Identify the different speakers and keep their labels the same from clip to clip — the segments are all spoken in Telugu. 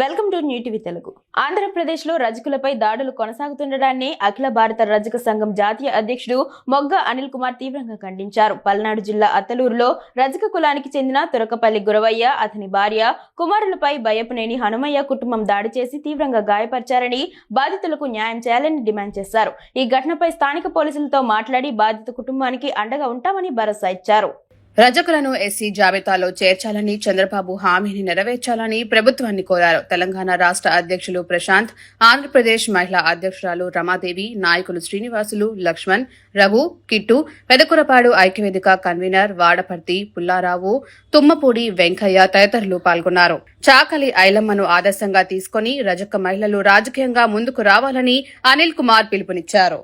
Speaker 1: Welcome to new TV Telugu. ఆంధ్రప్రదేశ్లో రజకులపై దాడులు కొనసాగుతుండడాన్ని అఖిల భారత రజక సంఘం జాతీయ అధ్యక్షుడు మొగ్గ అనిల్ కుమార్ తీవ్రంగా ఖండించారు. పల్నాడు జిల్లా అత్తలూరులో రజక కులానికి చెందిన తురకపల్లి గురవయ్య అతని భార్య కుమారులపై భయపునేని హనుమయ్య కుటుంబం దాడి చేసి తీవ్రంగా గాయపరిచారని బాధితులకు న్యాయం చేయాలని డిమాండ్ చేశారు. ఈ ఘటనపై స్థానిక పోలీసులతో మాట్లాడి బాధిత కుటుంబానికి అండగా ఉంటామని భరోసా ఇచ్చారు.
Speaker 2: రజకులను ఎస్సీ జాబితాలో చేర్చాలని చంద్రబాబు హామీని నెరవేర్చాలని ప్రభుత్వాన్ని కోరారు. తెలంగాణ రాష్ట్ర అధ్యక్షులు ప్రశాంత్ ఆంధ్రప్రదేశ్ మహిళా అధ్యక్షురాలు రమాదేవి నాయకులు శ్రీనివాసులు లక్ష్మణ్ రఘు కిట్టు పెదకురపాడు ఐక్యవేదిక కన్వీనర్ వాడపర్తి పుల్లారావు తుమ్మపూడి వెంకయ్య తదితరులు పాల్గొన్నారు. చాకలి ఐలమ్మను ఆదర్శంగా తీసుకుని రజక మహిళలు రాజకీయంగా ముందుకు రావాలని అనిల్ కుమార్ పిలుపునిచ్చారు.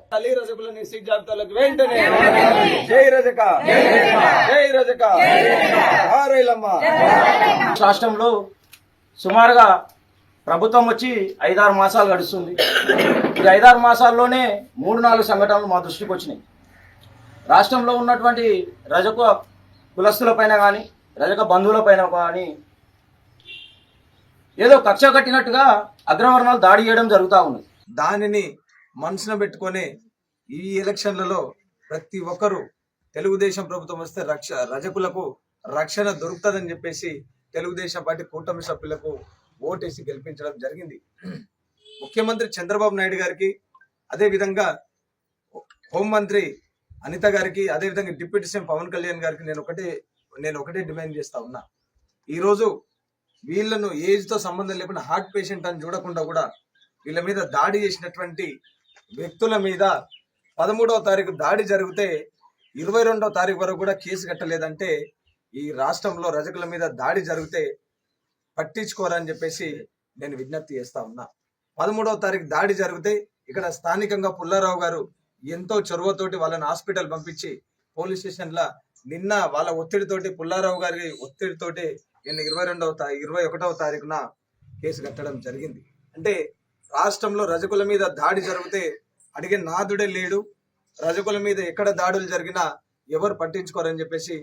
Speaker 3: రాష్ట్రంలో సుమారుగా ప్రభుత్వం వచ్చి ఐదారు మాసాలు గడుస్తుంది. ఈ ఐదారు మాసాల్లోనే మూడు నాలుగు సంఘటనలు మా దృష్టికి వచ్చినాయి. రాష్ట్రంలో ఉన్నటువంటి రజక కులస్తులపైన కానీ రజక బంధువులపైన కానీ ఏదో కక్ష కట్టినట్టుగా అగ్రవర్ణాలు దాడి చేయడం జరుగుతూ ఉన్నది.
Speaker 4: దానిని మనసున పెట్టుకొని ఈ ఎలక్షన్లలో ప్రతి ఒక్కరూ తెలుగుదేశం ప్రభుత్వం వస్తే రక్ష రజకులకు రక్షణ దొరుకుతుందని చెప్పేసి తెలుగుదేశం పార్టీ కూటమి సభ్యులకు ఓటేసి గెలిపించడం జరిగింది. ముఖ్యమంత్రి చంద్రబాబు నాయుడు గారికి అదేవిధంగా హోంమంత్రి అనిత గారికి అదే విధంగా డిప్యూటీ సీఎం పవన్ కళ్యాణ్ గారికి నేను ఒకటే నేను ఒకటే డిమాండ్ చేస్తా ఉన్నా. ఈరోజు వీళ్ళను ఏజ్తో సంబంధం లేకుండా హార్ట్ పేషెంట్ అని చూడకుండా కూడా వీళ్ళ మీద దాడి చేసినటువంటి వ్యక్తుల మీద పదమూడవ తారీఖు దాడి జరిగితే ఇరవై రెండవ తారీఖు వరకు కూడా కేసు కట్టలేదంటే ఈ రాష్ట్రంలో రజకుల మీద దాడి జరిగితే పట్టించుకోరని చెప్పేసి నేను విజ్ఞప్తి చేస్తా ఉన్నా. పదమూడవ తారీఖు దాడి జరిగితే ఇక్కడ స్థానికంగా పుల్లారావు గారు ఎంతో చొరవతోటి వాళ్ళని హాస్పిటల్ పంపించి పోలీస్ స్టేషన్లో నిన్న వాళ్ళ ఒత్తిడితోటి పుల్లారావు గారి ఒత్తిడితోటి నిన్న ఇరవై రెండవ తా ఇరవై ఒకటవ తారీఖున కేసు కట్టడం జరిగింది. అంటే రాష్ట్రంలో రజకుల మీద దాడి జరిగితే అడిగే నాదుడే లేడు రజకుల మీద ఎక్కడ దాడులు జరిగినా ఎవరు పట్టించుకోరని చెప్పేసి